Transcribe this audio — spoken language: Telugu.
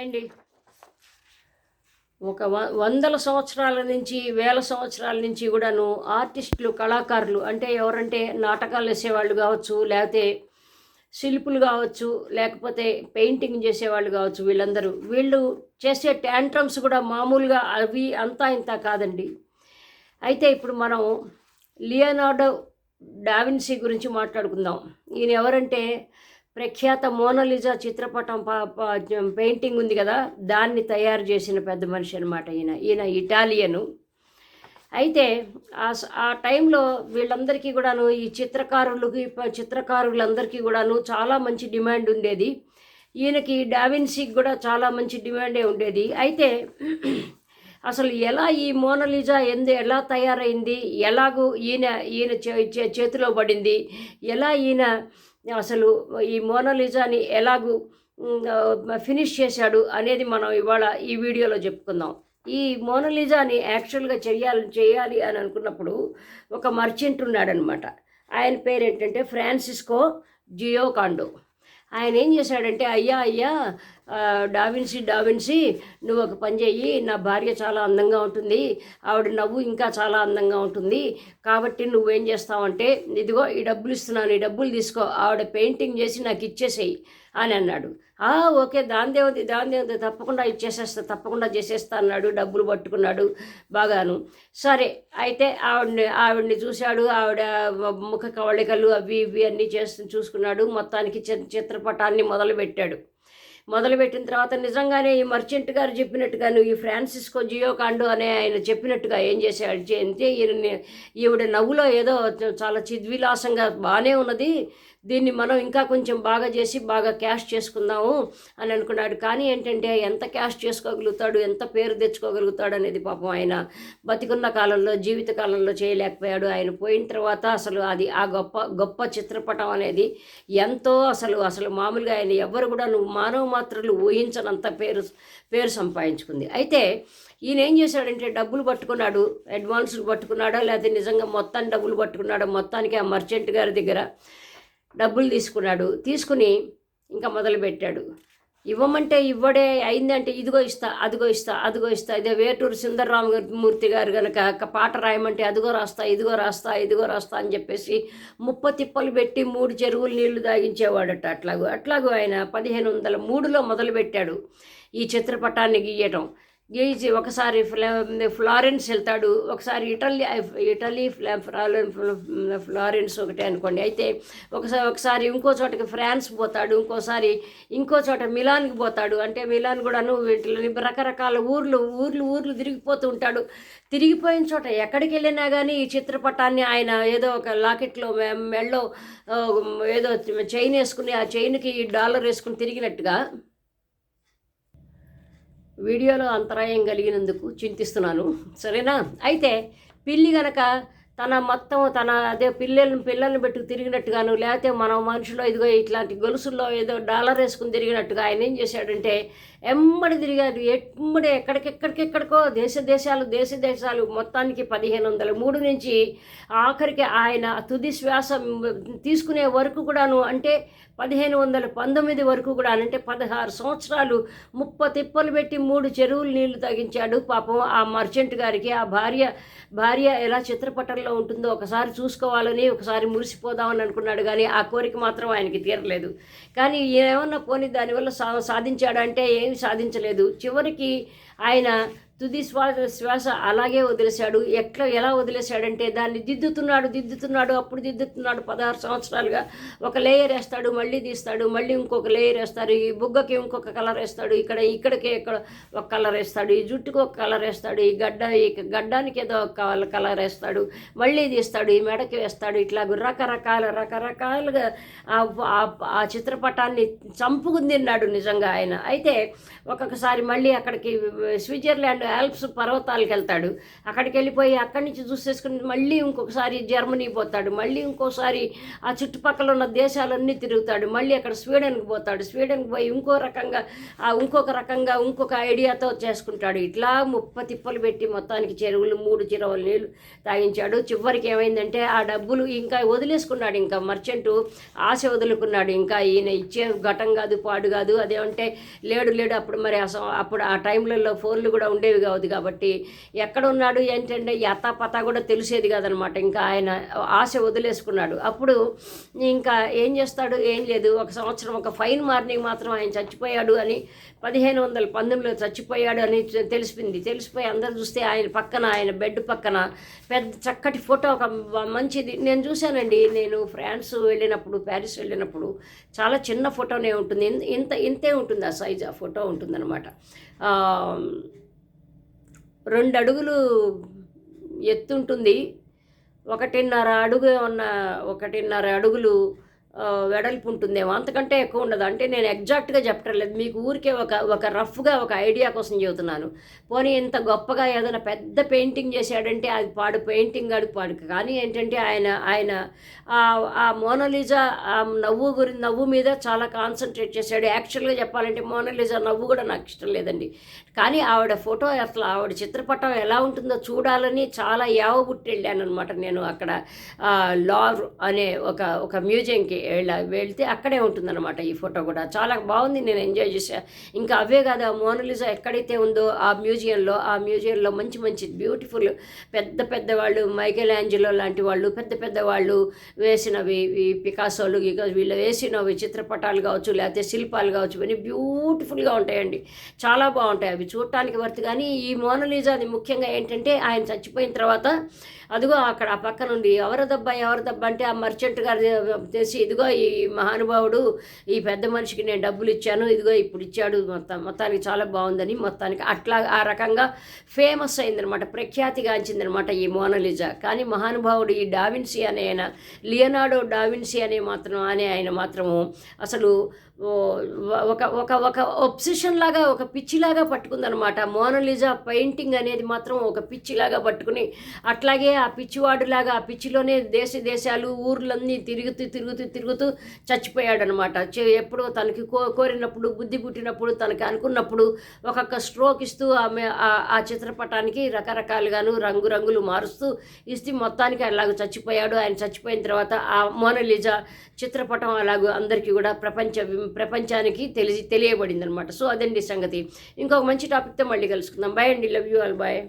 అండి. ఒక వందల సంవత్సరాల నుంచి వేల సంవత్సరాల నుంచి కూడాను ఆర్టిస్టులు కళాకారులు అంటే ఎవరంటే నాటకాలు వేసేవాళ్ళు కావచ్చు లేకపోతే శిల్పులు కావచ్చు లేకపోతే పెయింటింగ్ చేసేవాళ్ళు కావచ్చు వీళ్ళందరూ. వీళ్ళు చేసే ట్యాంట్రమ్స్ కూడా మామూలుగా అవి అంతా ఇంత కాదండి. అయితే ఇప్పుడు మనం లియోనార్డో డావిన్సీ గురించి మాట్లాడుకుందాం. ఈయన ఎవరంటే ప్రఖ్యాత మోనలిజా చిత్రపటం ప- ప- పెయింటింగ్ ఉంది కదా దాన్ని తయారు చేసిన పెద్ద మనిషి అనమాట ఈయన. ఈయన ఇటాలియను. అయితే ఆ ఆ టైంలో వీళ్ళందరికీ కూడాను ఈ చిత్రకారులకి చిత్రకారులందరికీ కూడాను చాలా మంచి డిమాండ్ ఉండేది. ఈయనకి డావిన్సీకి కూడా చాలా మంచి డిమాండే ఉండేది. అయితే అసలు ఎలా ఈ మోనలిజా ఎందు ఎలా తయారైంది? ఎలాగూ ఈయన ఈయన చే- చే- చేతిలో పడింది? ఎలా ఈయన అసలు ఈ మోనలిజాని ఎలాగూ ఫినిష్ చేశాడు అనేది మనం ఇవాళ ఈ వీడియోలో చెప్పుకుందాం. ఈ మోనలిజాని యాక్చువల్గా చేయాలి చేయాలి అని అనుకున్నప్పుడు ఒక మర్చెంట్ ఉన్నాడనమాట. ఆయన పేరు ఏంటంటే ఫ్రాన్సిస్కో జియోకాండో. ఆయన ఏం చేశాడంటే అయ్యా అయ్యా డావిన్సీ డావిన్సీ నువ్వు ఒక పని చెయ్యి నా భార్య చాలా అందంగా ఉంటుంది ఆవిడ నవ్వు ఇంకా చాలా అందంగా ఉంటుంది. కాబట్టి నువ్వేం చేస్తావంటే ఇదిగో ఈ డబ్బులు ఇస్తున్నాను ఈ డబ్బులు తీసుకో ఆవిడ పెయింటింగ్ చేసి నాకు ఇచ్చేసేయి అని అన్నాడు. "ఆ, ఓకే దాందే ఉంది తప్పకుండా ఇచ్చేసేస్తా తప్పకుండా చేసేస్తా అన్నాడు డబ్బులు పట్టుకున్నాడు బాగాను. సరే అయితే ఆవిడని ఆవిడని చూశాడు ఆవిడ ముఖ కవళికలు అవి ఇవి అన్నీ చేస్తూ చూసుకున్నాడు మొత్తానికి చిత్రపటాన్ని మొదలుపెట్టాడు. మొదలుపెట్టిన తర్వాత నిజంగానే ఈ మర్చెంట్ గారు చెప్పినట్టుగాను ఈ ఫ్రాన్సిస్కో జియో కాండో అనే ఆయన చెప్పినట్టుగా ఏం చేశాడు? చే- అంటే ఈయన ఈవిడ నవ్వులో ఏదో చాలా చిద్విలాసంగా బాగానే ఉన్నది. దీన్ని మనం ఇంకా కొంచెం బాగా చేసి బాగా క్యాష్ చేసుకుందాము అని అనుకున్నాడు. కానీ ఏంటంటే ఎంత క్యాష్ చేసుకోగలుగుతాడు ఎంత పేరు తెచ్చుకోగలుగుతాడు అనేది పాపం ఆయన బతికున్న కాలంలో జీవిత కాలంలో చేయలేకపోయాడు. ఆయన పోయిన తర్వాత అసలు అది ఆ గొప్ప గొప్ప చిత్రపటం అనేది ఎంతో అసలు అసలు మామూలుగా ఆయన ఎవ్వరు కూడా నువ్వు మానవ మాత్రలు ఊహించనంత పేరు పేరు సంపాదించుకుంది. అయితే ఈయన ఏం చేశాడంటే డబ్బులు పట్టుకున్నాడు అడ్వాన్సులు పట్టుకున్నాడా లేకపోతే నిజంగా మొత్తాన్ని డబ్బులు పట్టుకున్నాడో మొత్తానికి ఆ మర్చెంట్ గారి దగ్గర డబ్బులు తీసుకున్నాడు. తీసుకుని ఇంకా మొదలుపెట్టాడు. ఇవ్వమంటే ఇవ్వడే అయిందంటే ఇదిగో ఇస్తా అదిగో ఇస్తా అదిగో ఇస్తా. ఇదే వేటూరు సుందరరామమూర్తి గారు కనుక పాట రాయమంటే అదిగో రాస్తా ఇదిగో రాస్తా ఇదిగో రాస్తా అని చెప్పేసి ముప్ప తిప్పలు పెట్టి మూడు చెరువులు నీళ్ళు తాగించేవాడట అట్లాగూ అట్లాగూ ఆయన పదిహేను వందల మూడులో మొదలుపెట్టాడు ఈ చిత్రపటాన్ని గీయటం. గేజీ ఒకసారి ఫ్లారెన్స్ వెళ్తాడు. ఒకసారి ఇటలీ ఇటలీ ఫ్లారెన్స్ ఒకటే అనుకోండి. అయితే ఒకసారి ఒకసారి ఇంకో చోటకి ఫ్రాన్స్ పోతాడు. ఇంకోసారి ఇంకో చోట మిలాన్కి పోతాడు. అంటే మిలాన్ కూడాను వీటిని రకరకాల ఊర్లు ఊర్లు ఊర్లు తిరిగిపోతూ ఉంటాడు. తిరిగిపోయిన చోట ఎక్కడికి వెళ్ళినా కానీ ఈ చిత్రపటాన్ని ఆయన ఏదో ఒక లాకెట్లో మెళ్ళో ఏదో చైన్ వేసుకుని ఆ చైన్కి డాలర్ వేసుకుని తిరిగినట్టుగా వీడియోలో అంతరాయం కలిగినందుకు చింతిస్తున్నాను. సరేనా? అయితే పిల్లి గనక తన మొత్తం తన అదే పిల్లలను పిల్లల్ని పెట్టుకు తిరిగినట్టుగాను లేకపోతే మనం మనుషులో ఇదిగో ఇట్లాంటి గొలుసుల్లో ఏదో డాలర్ వేసుకుని తిరిగినట్టుగా ఆయన ఏం చేశాడంటే ఎమ్మడి తిరిగారు. ఎమ్మడి ఎక్కడికెక్కడికెక్కడికో దేశ దేశాలు దేశ దేశాలు మొత్తానికి పదిహేను వందల మూడు నుంచి ఆఖరికి ఆయన తుది శ్వాస తీసుకునే వరకు కూడాను అంటే పదిహేను వందల పంతొమ్మిది వరకు కూడా అంటే పదహారు సంవత్సరాలు ముప్ప తిప్పలు పెట్టి మూడు చెరువులు నీళ్ళు తగ్గించాడు పాపం ఆ మర్చెంట్ గారికి ఆ భార్య భార్య ఎలా చిత్రపటంలో ఉంటుందో ఒకసారి చూసుకోవాలని ఒకసారి మురిసిపోదామని అనుకున్నాడు కానీ ఆ కోరిక మాత్రం ఆయనకి తీరలేదు. కానీ ఏమన్నా పోనీ దానివల్ల సా సాధించాడంటే ఏం సాధించలేదు. చివరికి ఆయన తుది శ్వాస శ్వాస అలాగే వదిలేశాడు. ఎట్లా ఎలా వదిలేశాడంటే దాన్ని దిద్దుతున్నాడు దిద్దుతున్నాడు అప్పుడు దిద్దుతున్నాడు. పదహారు సంవత్సరాలుగా ఒక లేయర్ వేస్తాడు మళ్ళీ తీస్తాడు మళ్ళీ ఇంకొక లేయర్ వేస్తాడు ఈ బుగ్గకి ఇంకొక కలర్ వేస్తాడు ఇక్కడ ఇక్కడికి ఇక్కడ ఒక కలర్ వేస్తాడు ఈ జుట్టుకు ఒక కలర్ వేస్తాడు ఈ గడ్డ ఈ గడ్డానికి ఏదో ఒక కల- కలర్ వేస్తాడు మళ్ళీ తీస్తాడు ఈ మెడకి వేస్తాడు. ఇట్లా రకరకాల రకరకాలుగా ఆ చిత్రపటాన్ని చంపుకుని తిన్నాడు నిజంగా ఆయన. అయితే ఒక్కొక్కసారి మళ్ళీ అక్కడికి స్విట్జర్లాండ్ ఆల్ప్స్ పర్వతాలకు వెళ్తాడు అక్కడికి వెళ్ళిపోయి అక్కడి నుంచి చూసేసుకుని మళ్ళీ ఇంకొకసారి జర్మనీ పోతాడు. మళ్ళీ ఇంకోసారి ఆ చుట్టుపక్కల ఉన్న దేశాలన్నీ తిరుగుతాడు. మళ్ళీ అక్కడ స్వీడన్కి పోతాడు. స్వీడన్కి పోయి ఇంకో రకంగా ఆ ఇంకొక రకంగా ఇంకొక ఐడియాతో చేసుకుంటాడు. ఇట్లా ముప్ప తిప్పలు పెట్టి మొత్తానికి చెరువులు మూడు చెరువులు నీళ్ళు తాగించాడు. చివరికి ఏమైందంటే ఆ డబ్బులు ఇంకా వదిలేసుకున్నాడు. ఇంకా మర్చెంటు ఆశ వదులుకున్నాడు. ఇంకా ఈయన ఇచ్చే ఘటం కాదు పాడు కాదు. అదేమంటే లేడు లేడు అప్పుడు మరి అసలు అప్పుడు ఆ టైంలలో ఫోన్లు కూడా ఉండేవి కాదు కాబట్టి ఎక్కడ ఉన్నాడు ఏంటంటే యథా పతా కూడా తెలిసేది కాదనమాట. ఇంకా ఆయన ఆశ వదిలేసుకున్నాడు. అప్పుడు ఇంకా ఏం చేస్తాడు? ఏం లేదు. ఒక సంవత్సరం ఒక ఫైన్ మార్నింగ్ మాత్రం ఆయన చచ్చిపోయాడు అని పదిహేను వందల పంతొమ్మిదిలో చచ్చిపోయాడు అని తెలిసిపోయింది. తెలిసిపోయి అందరు చూస్తే ఆయన పక్కన ఆయన బెడ్ పక్కన పెద్ద చక్కటి ఫోటో ఒక మంచిది. నేను చూశానండి. నేను ఫ్రాన్స్ వెళ్ళినప్పుడు ప్యారిస్ వెళ్ళినప్పుడు చాలా చిన్న ఫోటోనే ఉంటుంది. ఇంత ఇంతే ఉంటుంది ఆ సైజ్ ఆ ఫోటో ఉంటుందన్నమాట. రెండు అడుగులు ఎత్తుంటుంది. ఒకటిన్నర అడుగు ఉన్న ఒకటిన్నర అడుగులు వెడల్పు ఉంటుందేమో. అంతకంటే ఎక్కువ ఉండదు. అంటే నేను ఎగ్జాక్ట్గా చెప్పడం లేదు. మీకు ఊరికే ఒక ఒక రఫ్గా ఒక ఐడియా కోసం చెబుతున్నాను. పోనీ ఇంత గొప్పగా ఏదైనా పెద్ద పెయింటింగ్ చేశాడంటే అది పాడు పెయింటింగ్ అడుగు పాడు కానీ ఏంటంటే ఆయన ఆయన ఆ- మోనలిజా ఆ నవ్వు గురించి నవ్వు మీద చాలా కాన్సన్ట్రేట్ చేశాడు. యాక్చువల్గా చెప్పాలంటే మోనలిజా నవ్వు కూడా నాకు ఇష్టం లేదండి. కానీ ఆవిడ ఫోటో అసలు ఆవిడ చిత్రపటం ఎలా ఉంటుందో చూడాలని చాలా యావ వెళ్ళాను అనమాట నేను అక్కడ. లార్ అనే ఒక ఒక మ్యూజియంకి వెళ్తే అక్కడే ఉంటుందన్నమాట ఈ ఫోటో కూడా. చాలా బాగుంది నేను ఎంజాయ్ చేశా. ఇంకా అవే కాదు ఆ మోనలిజా ఎక్కడైతే ఉందో ఆ మ్యూజియంలో ఆ మ్యూజియంలో మంచి మంచి బ్యూటిఫుల్ పెద్ద పెద్ద వాళ్ళు మైకేల్ యాంజలో లాంటి వాళ్ళు పెద్ద పెద్ద వాళ్ళు వేసినవి ఈ పికాసోలు ఇక వీళ్ళు వేసినవి చిత్రపటాలు కావచ్చు లేకపోతే శిల్పాలు కావచ్చు ఇవన్నీ బ్యూటిఫుల్గా ఉంటాయండి. చాలా బాగుంటాయి అవి చూడటానికి వర్త్. కానీ ఈ మోనలిజాది ముఖ్యంగా ఏంటంటే ఆయన చచ్చిపోయిన తర్వాత అదిగో అక్కడ ఆ పక్క నుండి ఎవరిదబ్బా దెబ్బ అంటే ఆ మర్చెంట్ గారు తెసి ఇదిగో ఈ మహానుభావుడు ఈ పెద్ద మనిషికి నేను డబ్బులు ఇచ్చాను ఇదిగో ఇప్పుడు ఇచ్చాడు మొత్తం మొత్తానికి చాలా బాగుందని మొత్తానికి అట్లా ఆ రకంగా ఫేమస్ అయిందనమాట ప్రఖ్యాతిగాంచిందనమాట ఈ మోనలిజా. కానీ మహానుభావుడు ఈ డావిన్సీ అనే ఆయన లియనాడో డావిన్సీ అనే మాత్రం అనే ఆయన మాత్రము అసలు ఒక ఒక ఒక ఒబ్సెషన్ లాగా ఒక పిచ్చిలాగా పట్టుకుందనమాట మోనలిజా పెయింటింగ్ అనేది మాత్రం ఒక పిచ్చిలాగా పట్టుకుని అట్లాగే ఆ పిచ్చివాడులాగా ఆ పిచ్చిలోనే దేశ దేశాలు ఊర్లన్నీ తిరుగుతూ తిరుగుతూ తిరుగుతూ చచ్చిపోయాడనమాట చే- ఎప్పుడో తనకి కో కోరినప్పుడు బుద్ధి పుట్టినప్పుడు తనకి అనుకున్నప్పుడు ఒక్కొక్క స్ట్రోక్ ఇస్తూ ఆమె ఆ- ఆ చిత్రపటానికి రకరకాలుగాను రంగురంగులు మారుస్తూ ఇస్తే మొత్తానికి అలాగ చచ్చిపోయాడు. ఆయన చచ్చిపోయిన తర్వాత ఆ మోనలిజా చిత్రపటం అలాగూ అందరికీ కూడా ప్రపంచ ప్రపంచానికి తెలిసి తెలియబడింది అనమాట సో అదండి సంగతి. ఇంకొక మంచి టాపిక్తో మళ్ళీ కలుసుకుందాం. బాయ్ అండి. Love you all bye